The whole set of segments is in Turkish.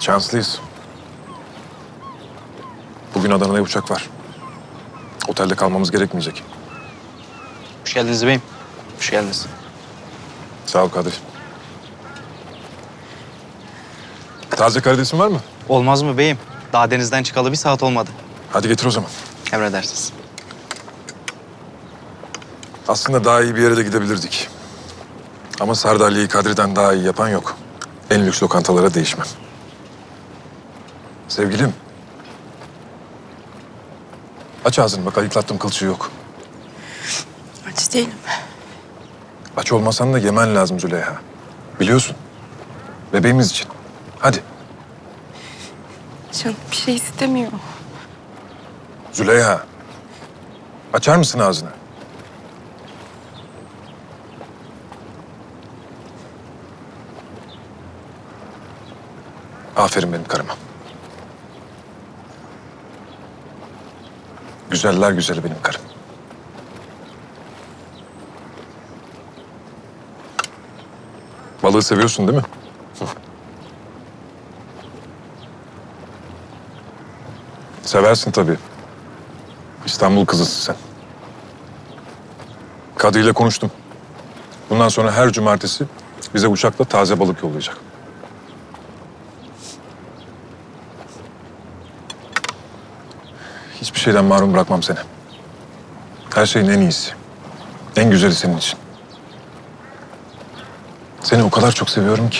Şanslıyız. Bugün Adana'ya uçak var. Otelde kalmamız gerekmeyecek. Hoş geldiniz beyim. Hoş geldiniz. Sağ ol Kadir. Taze karidesin var mı? Olmaz mı beyim? Daha denizden çıkalı bir saat olmadı. Hadi getir o zaman. Emredersiniz. Aslında daha iyi bir yere de gidebilirdik. Ama Sardalya'yı Kadri'den daha iyi yapan yok. En lüks lokantalara değişmem. Sevgilim. Aç ağzını bak ayıklattım kılçığı yok. Aç değilim. Aç olmasan da yemen lazım Züleyha. Biliyorsun. Bebeğimiz için. Canım bir şey istemiyor. Züleyha. Açar mısın ağzını? Aferin benim karıma. Güzeller güzeli benim karım. Balığı seviyorsun değil mi? Seversin tabii. İstanbul kızısın sen. Kadri ile konuştum. Bundan sonra her cumartesi bize uçakla taze balık yollayacak. Hiçbir şeyden mahrum bırakmam seni. Her şeyin en iyisi. En güzeli senin için. Seni o kadar çok seviyorum ki.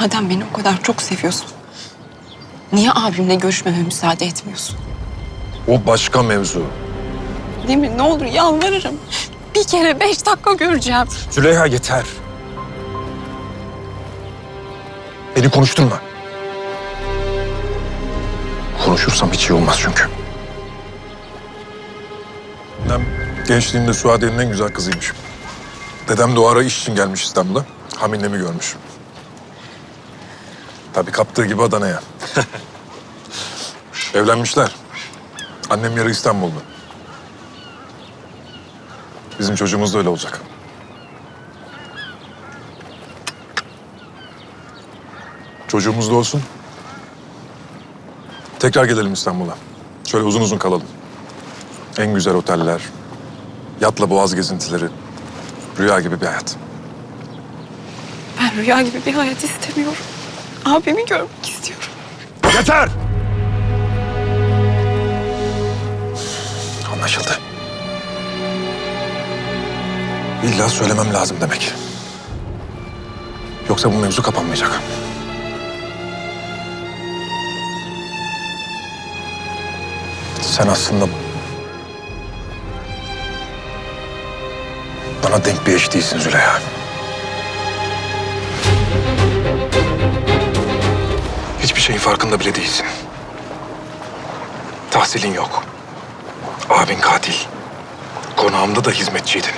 Madem beni o kadar çok seviyorsun. Niye abimle görüşmeme müsaade etmiyorsun? O başka mevzu. Demir ne olur yalvarırım. Bir kere beş dakika göreceğim. Züleyha yeter. Beni konuşturma. Konuşursam hiç iyi olmaz çünkü. Dedem gençliğinde Suadiye'nin en güzel kızıymış. Dedem de o ara iş için gelmiş İstanbul'a. Haminemi görmüş. Tabii kaptığı gibi Adana'ya. Evlenmişler. Annem yarı İstanbul'da. Bizim çocuğumuz da öyle olacak. Çocuğumuz da olsun. Tekrar gelelim İstanbul'a. Şöyle uzun uzun kalalım. En güzel oteller, yatla boğaz gezintileri, rüya gibi bir hayat. Ben rüya gibi bir hayat istemiyorum. Abimi görmek istiyorum. Yeter! Anlaşıldı. İlla söylemem lazım demek. Yoksa bu mevzu kapanmayacak. Sen aslında... Bana denk bir eş değilsin Züleyha. Hiçbir şeyin farkında bile değilsin. Tahsilin yok. Abin katil. Konağımda da hizmetçiydin.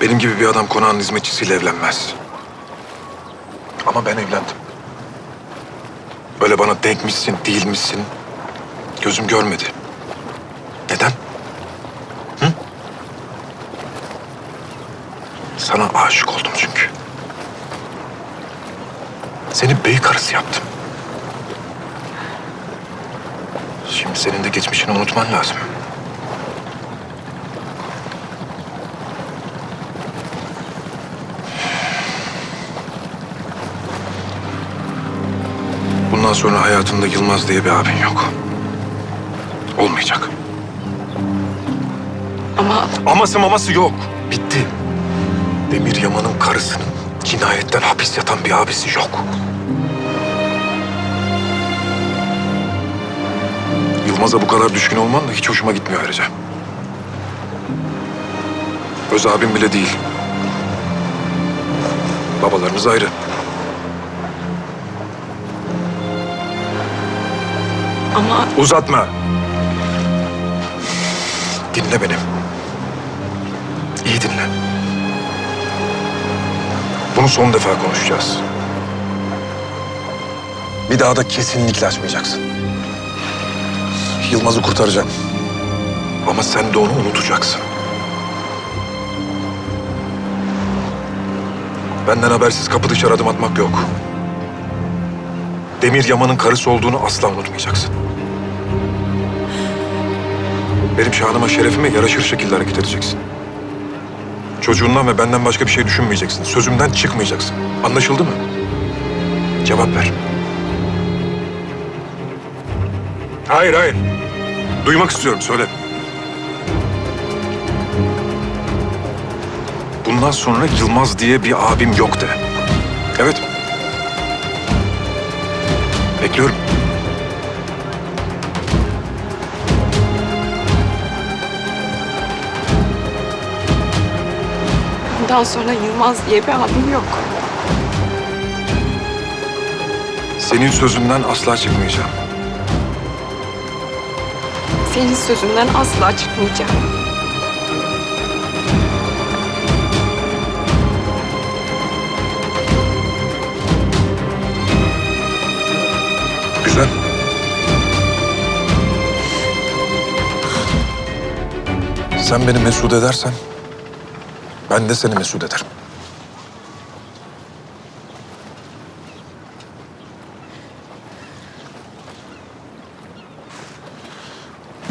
Benim gibi bir adam konağın hizmetçisiyle evlenmez. Ama ben evlendim. Böyle bana denkmişsin, değilmişsin. Gözüm görmedi. Neden? Hı? Sana aşık oldum çünkü. Seni bey karısı yaptım. Şimdi senin de geçmişini unutman lazım. Bundan sonra hayatında Yılmaz diye bir abin yok. Olmayacak. Ama Aması maması yok. Bitti. Demir Yaman'ın karısının cinayetten hapis yatan bir abisi yok. Yılmaz'a bu kadar düşkün olman da hiç hoşuma gitmiyor ayrıca. Öz abim bile değil. Babalarınız ayrı. ama Uzatma. Dinle beni. İyi dinle. Bunu son defa konuşacağız. Bir daha da kesinlikle açmayacaksın. Yılmaz'ı kurtaracağım. Ama sen de onu unutacaksın. Benden habersiz kapı dışarı adım atmak yok. Demir Yaman'ın karısı olduğunu asla unutmayacaksın. Benim şanıma, şerefime yaraşır şekilde hareket edeceksin. Çocuğundan ve benden başka bir şey düşünmeyeceksin. Sözümden çıkmayacaksın. Anlaşıldı mı? Cevap ver. Hayır, hayır. Duymak istiyorum, söyle. Bundan sonra Yılmaz diye bir abim yok de. Evet. Bekliyorum. Bundan sonra Yılmaz diye bir abim yok. Senin sözünden asla çıkmayacağım. Senin sözünden asla çıkmayacağım. Güzel. Sen beni mesut edersen ben de seni mesut ederim.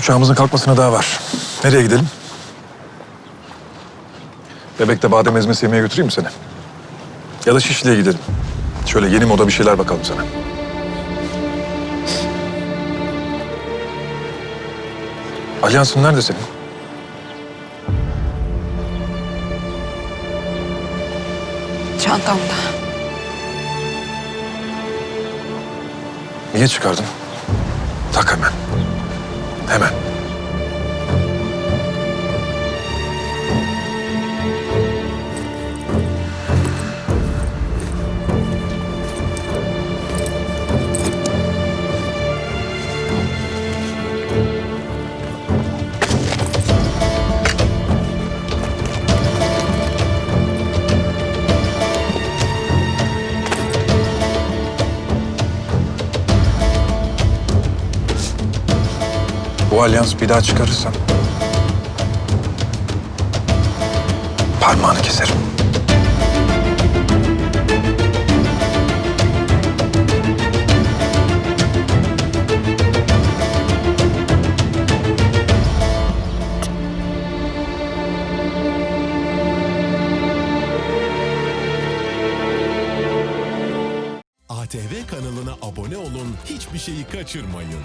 Uçağımızın kalkmasına daha var. Nereye gidelim? Bebekte badem ezmesi yemeye götüreyim mi seni? Ya da Şişli'ye gidelim. Şöyle yeni moda bir şeyler bakalım sana. Alyansın nerede senin? Çantamda. Niye çıkardın? Tak hemen. 是吗 Bu alyans bir daha çıkarırsan... ...parmağını keserim. ATV kanalına abone olun, hiçbir şeyi kaçırmayın.